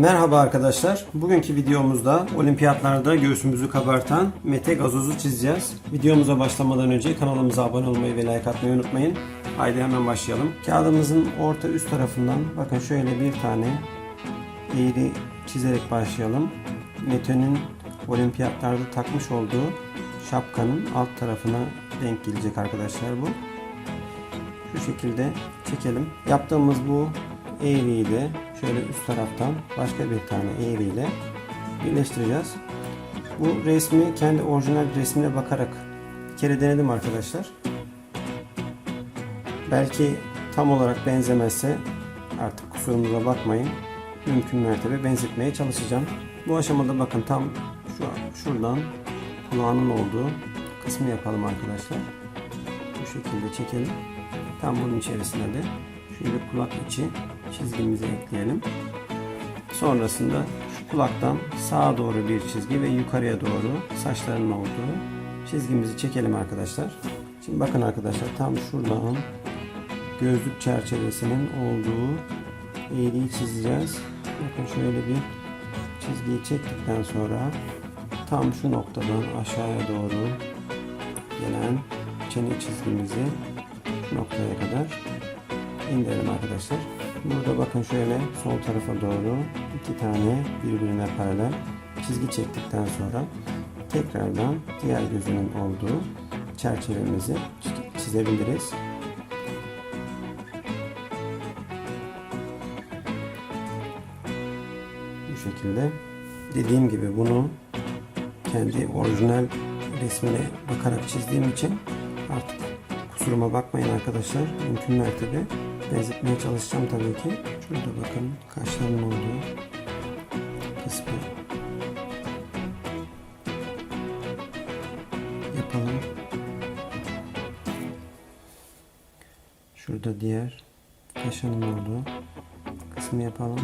Merhaba arkadaşlar. Bugünkü videomuzda olimpiyatlarda göğsümüzü kabartan Mete gazozu çizeceğiz. Videomuza başlamadan önce kanalımıza abone olmayı ve like atmayı unutmayın. Haydi hemen başlayalım. Kağıdımızın orta üst tarafından bakın şöyle bir tane eğri çizerek başlayalım. Mete'nin olimpiyatlarda takmış olduğu şapkanın alt tarafına denk gelecek arkadaşlar bu. Şu şekilde çekelim. Yaptığımız bu eğriyi de şöyle üst taraftan başka bir tane eğriyle birleştireceğiz. Bu resmi kendi orijinal resmine bakarak bir kere denedim arkadaşlar. Belki tam olarak benzemezse artık kusurumuza bakmayın. Mümkün mertebe benzetmeye çalışacağım. Bu aşamada bakın tam şu şuradan kulağının olduğu kısmı yapalım arkadaşlar. Bu şekilde çekelim. Tam bunun içerisine de şöyle kulak içi çizgimizi ekleyelim. Sonrasında şu kulaktan sağa doğru bir çizgi ve yukarıya doğru saçlarının olduğu çizgimizi çekelim arkadaşlar. Şimdi bakın arkadaşlar tam şuradan gözlük çerçevesinin olduğu eğriyi çizeceğiz. Bakın şöyle bir çizgiyi çektikten sonra tam şu noktadan aşağıya doğru gelen çene çizgimizi noktaya kadar indirelim arkadaşlar. Burada bakın şöyle sol tarafa doğru iki tane birbirine paralel çizgi çektikten sonra tekrardan diğer gözünün olduğu çerçevemizi çizebiliriz. Bu şekilde dediğim gibi bunu kendi orijinal resmine bakarak çizdiğim için artık kusuruma bakmayın arkadaşlar. Mümkün mertebe benzetmeye çalışacağım tabii ki. Şurada bakın kaşların olduğu kısmı yapalım. Şurada diğer kaşının olduğu kısmı yapalım.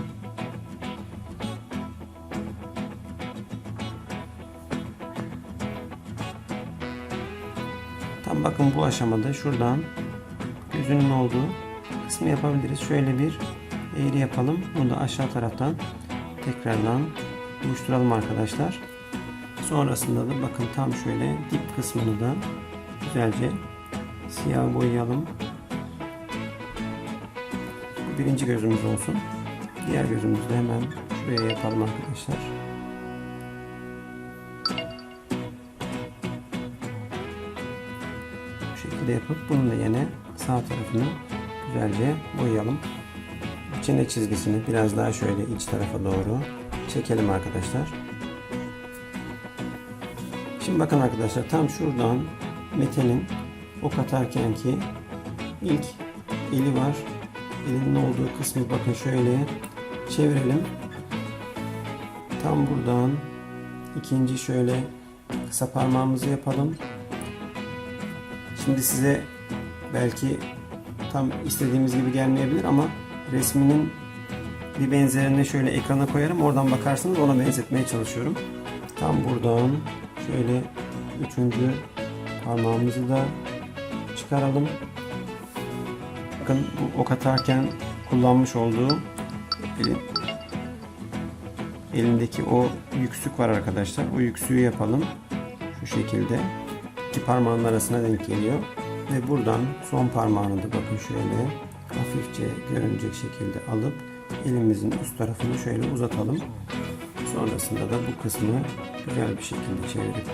Tam bakın bu aşamada şuradan gözünün olduğu kısmı yapabiliriz. Şöyle bir eğri yapalım. Bunu da aşağı taraftan tekrardan buluşturalım arkadaşlar. Sonrasında da bakın tam şöyle dip kısmını da güzelce siyah boyayalım. Birinci gözümüz olsun. Diğer gözümüzü de hemen şuraya yapalım arkadaşlar. Bu şekilde yapıp bunu da yine sağ tarafını güzelce boyayalım. Çene çizgisini biraz daha şöyle iç tarafa doğru çekelim arkadaşlar. Şimdi bakın arkadaşlar tam şuradan Mete'nin ok atarken ki ilk eli var. Elinin olduğu kısmı bakın şöyle çevirelim. Tam buradan ikinci şöyle kısa parmağımızı yapalım. Şimdi size belki tam istediğimiz gibi gelmeyebilir ama resminin bir benzerini şöyle ekrana koyarım. Oradan bakarsınız ona benzetmeye çalışıyorum. Tam buradan şöyle üçüncü parmağımızı da çıkaralım. Bakın bu ok atarken kullanmış olduğu elin, elindeki o yüksük var arkadaşlar. O yüksüğü yapalım. Şu şekilde iki parmağın arasına denk geliyor. Ve buradan son parmağını da bakın şöyle hafifçe görünecek şekilde alıp elimizin üst tarafını şöyle uzatalım. Sonrasında da bu kısmı güzel bir şekilde çevirip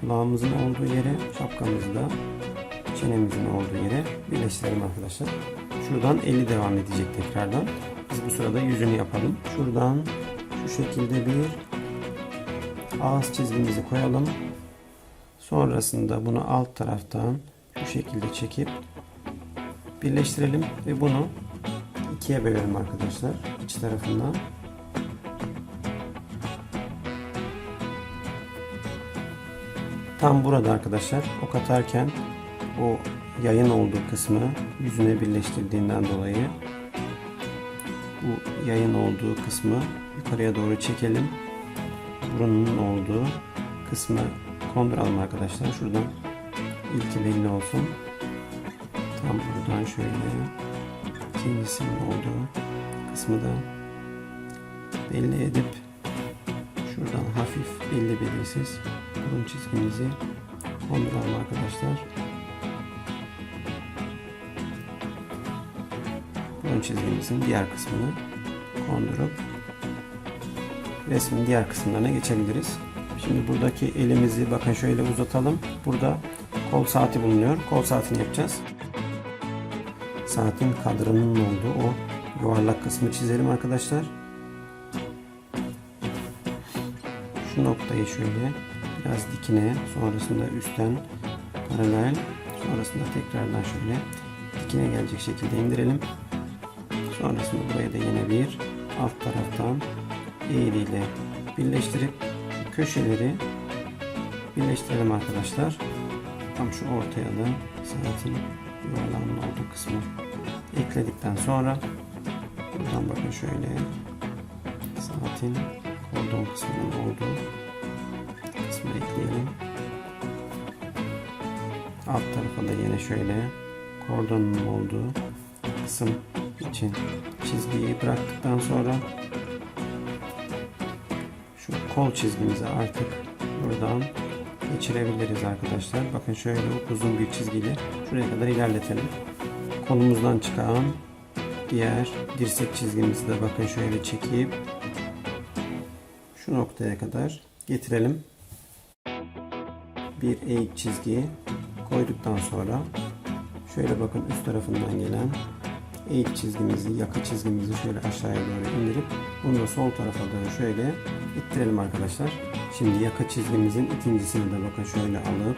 kulağımızın olduğu yere şapkamızı da çenemizin olduğu yere birleştirelim arkadaşlar. Şuradan eli devam edecek tekrardan. Biz bu sırada yüzünü yapalım. Şuradan şu şekilde bir ağız çizgimizi koyalım. Sonrasında bunu alt taraftan şekilde çekip birleştirelim ve bunu ikiye bölelim arkadaşlar iç tarafından. Tam burada arkadaşlar ok atarken o yayın olduğu kısmı yüzüne birleştirdiğinden dolayı bu yayın olduğu kısmı yukarıya doğru çekelim. Burunun olduğu kısmı konduralım arkadaşlar. Şuradan ilki belli olsun. Tam buradan şöyle ikincisinin olduğu kısmı da belli edip şuradan hafif belli belirsiz burun çizgimizi konduralım arkadaşlar. Burun çizgimizin diğer kısmını kondurup resmin diğer kısımlarına geçebiliriz. Şimdi buradaki elimizi bakın şöyle uzatalım. Burada kol saati bulunuyor. Kol saatini yapacağız. Saatin kadranının olduğu o yuvarlak kısmı çizelim arkadaşlar. Şu noktayı şöyle biraz dikine sonrasında üstten paralel sonrasında tekrardan şöyle dikine gelecek şekilde indirelim. Sonrasında buraya da yine bir alt taraftan eğriyle birleştirip köşeleri birleştirelim arkadaşlar. Tam şu ortaya da saatin yuvarlanma olduğu kısmı ekledikten sonra buradan bakın şöyle saatin kordon kısmının olduğu kısmı ekleyelim. Alt tarafa da yine şöyle kordonun olduğu kısım için çizgiyi bıraktıktan sonra şu kol çizgimizi artık buradan geçirebiliriz arkadaşlar. Bakın şöyle uzun bir çizgiyle şuraya kadar ilerletelim. Kolumuzdan çıkan diğer dirsek çizgimizi de bakın şöyle çekip şu noktaya kadar getirelim. Bir eğik çizgi koyduktan sonra şöyle bakın üst tarafından gelen eğik çizgimizi, yaka çizgimizi şöyle aşağıya doğru indirip bunu da sol tarafa doğru şöyle ittirelim arkadaşlar. Şimdi yaka çizgimizin ikincisini de bakın şöyle alıp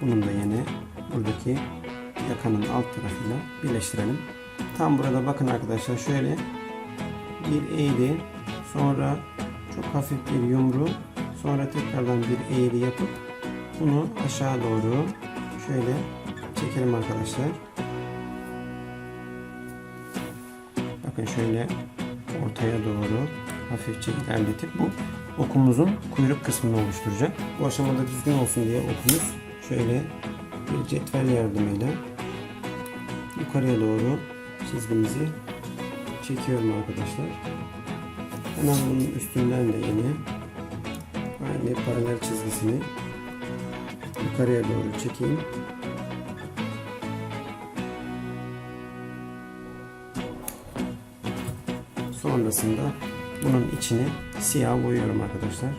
bunun da yine buradaki yakanın alt tarafıyla birleştirelim. Tam burada bakın arkadaşlar şöyle bir eğri sonra çok hafif bir yumru sonra tekrardan bir eğri yapıp bunu aşağı doğru şöyle çekelim arkadaşlar. Bakın şöyle ortaya doğru hafifçe ilerletip bu okumuzun kuyruk kısmını oluşturacak. Bu aşamada düzgün olsun diye okumuz şöyle bir cetvel yardımıyla yukarıya doğru çizgimizi çekiyorum arkadaşlar. Hemen bunun üstünden de yine aynı paralel çizgisini yukarıya doğru çekeyim. Sonrasında bunun içini siyah boyuyorum arkadaşlar.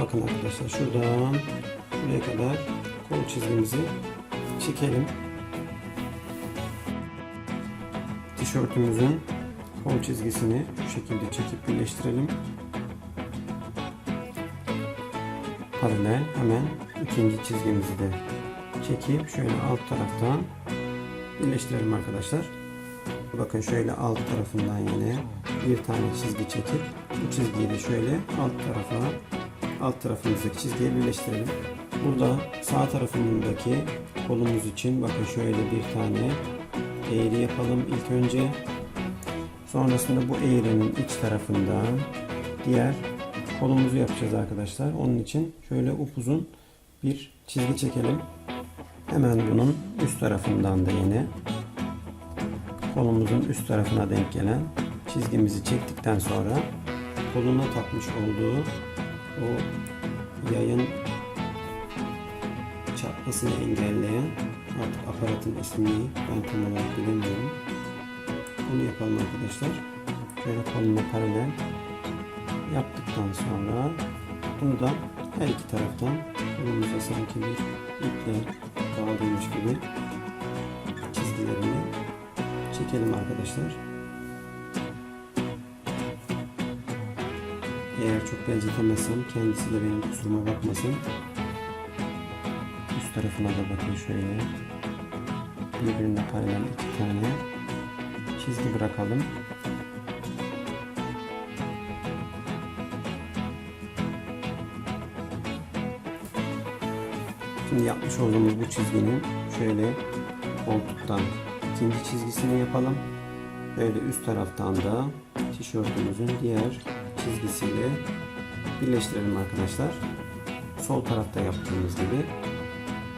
Bakın arkadaşlar şuradan buraya kadar kol çizgimizi çekelim. Tişörtümüzün kol çizgisini şu şekilde çekip birleştirelim. Paralel hemen ikinci çizgimizi de çekip şöyle alt taraftan birleştirelim arkadaşlar. Bakın şöyle alt tarafından yine bir tane çizgi çekip bu çizgiyi de şöyle alt tarafa alt tarafımızdaki çizgiye birleştirelim. Burada sağ tarafındaki kolumuz için bakın şöyle bir tane eğri yapalım ilk önce. Sonrasında bu eğrinin iç tarafından diğer kolumuzu yapacağız arkadaşlar. Onun için şöyle upuzun bir çizgi çekelim. Hemen bunun üst tarafından da yine kolumuzun üst tarafına denk gelen çizgimizi çektikten sonra koluna takmış olduğu o yayın çarpmasını engelleyen artık aparatın ismini ben tam olarak bilemiyorum. Bunu yapalım arkadaşlar. Şöyle koluna paralel yaptıktan sonra bunu da her iki taraftan kolumuza sanki bir iple bağlıymış gibi çizgilerini çekelim arkadaşlar. Eğer çok benzetemezsem kendisi de benim kusuruma bakmasın. Üst tarafına da bakın şöyle. Birbirine paralel iki tane çizgi bırakalım. Şimdi yapmış olduğumuz bu çizginin şöyle koltuktan ikinci çizgisini yapalım. Böyle üst taraftan da tişörtümüzün diğer çizgisiyle birleştirelim arkadaşlar. sol tarafta yaptığımız gibi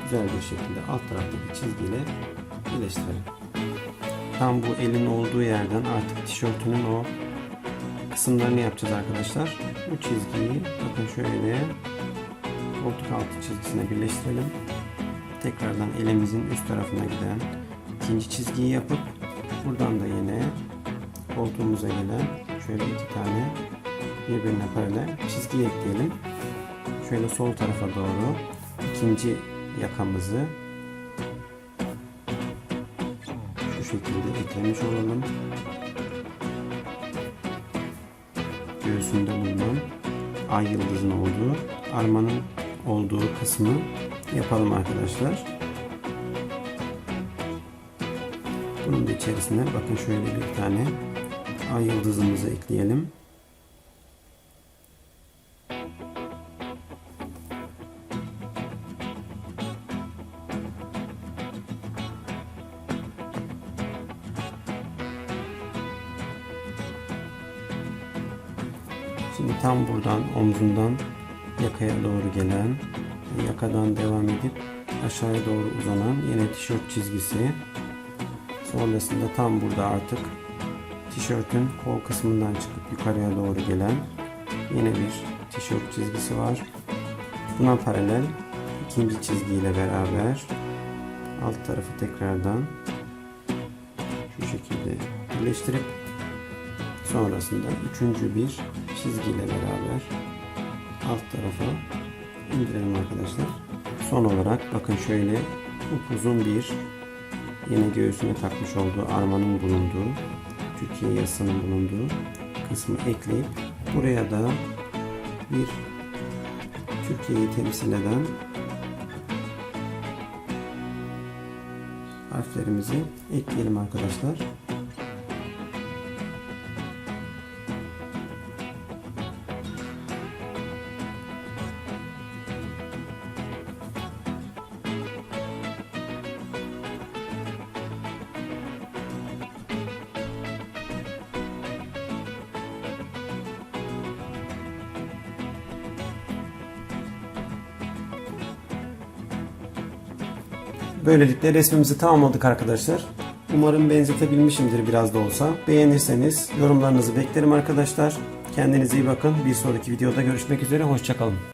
güzel bir şekilde alt taraftaki çizgiyle birleştirelim. Tam bu elin olduğu yerden artık tişörtünün o kısımlarını yapacağız arkadaşlar. Bu çizgiyi bakın şöyle koltuk altı çizgisine birleştirelim. Tekrardan elimizin üst tarafına giden ikinci çizgiyi yapıp buradan da yine koltuğumuza gelen şöyle iki tane birbirine paralel çizgi ekleyelim. Şöyle sol tarafa doğru ikinci yakamızı şu şekilde eklemiş olalım. Göğsünde bulunan ay yıldızın olduğu, armanın olduğu kısmı yapalım arkadaşlar. Bunun da içerisine bakın şöyle bir tane ay yıldızımızı ekleyelim. Şimdi tam buradan omzundan yakaya doğru gelen, yakadan devam edip aşağıya doğru uzanan yine tişört çizgisi. Sonrasında tam burada artık tişörtün kol kısmından çıkıp yukarıya doğru gelen yine bir tişört çizgisi var. Buna paralel ikinci çizgiyle beraber alt tarafı tekrardan şu şekilde birleştirip sonrasında üçüncü bir çizgiyle beraber alt tarafa indirelim arkadaşlar. Son olarak bakın şöyle upuzun bir yine göğsüne takmış olduğu armanın bulunduğu Türkiye yasının bulunduğu kısmı ekleyip buraya da bir Türkiye'yi temsil eden harflerimizi ekleyelim arkadaşlar. Böylelikle resmimizi tamamladık arkadaşlar. Umarım benzetebilmişimdir biraz da olsa. Beğenirseniz yorumlarınızı beklerim arkadaşlar. Kendinize iyi bakın. Bir sonraki videoda görüşmek üzere. Hoşçakalın.